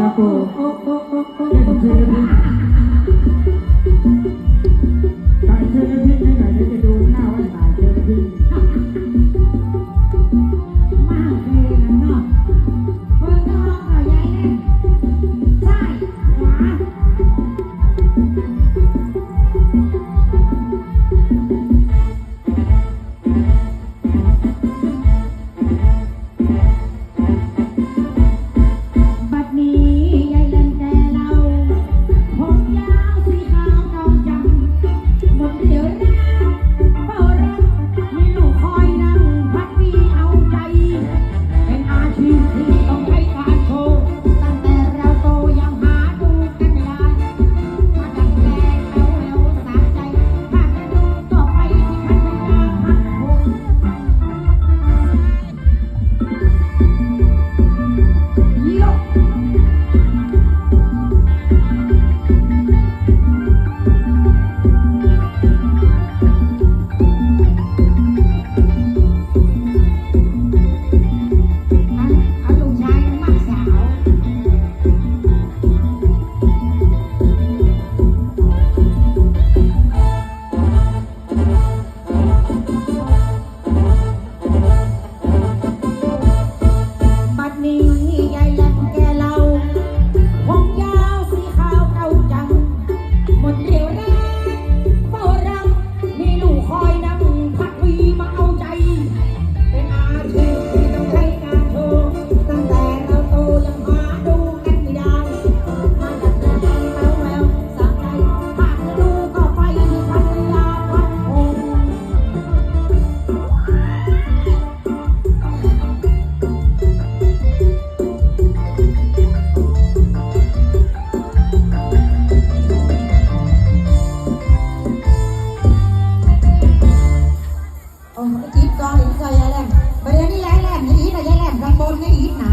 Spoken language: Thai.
ครับผม E โอ้จิตก่อนอีกซอยยายแหลมประเดี๋ยวนี้ยายแหลมนี่อีทนะยายแหลมข้างบนนี่อีทหนะ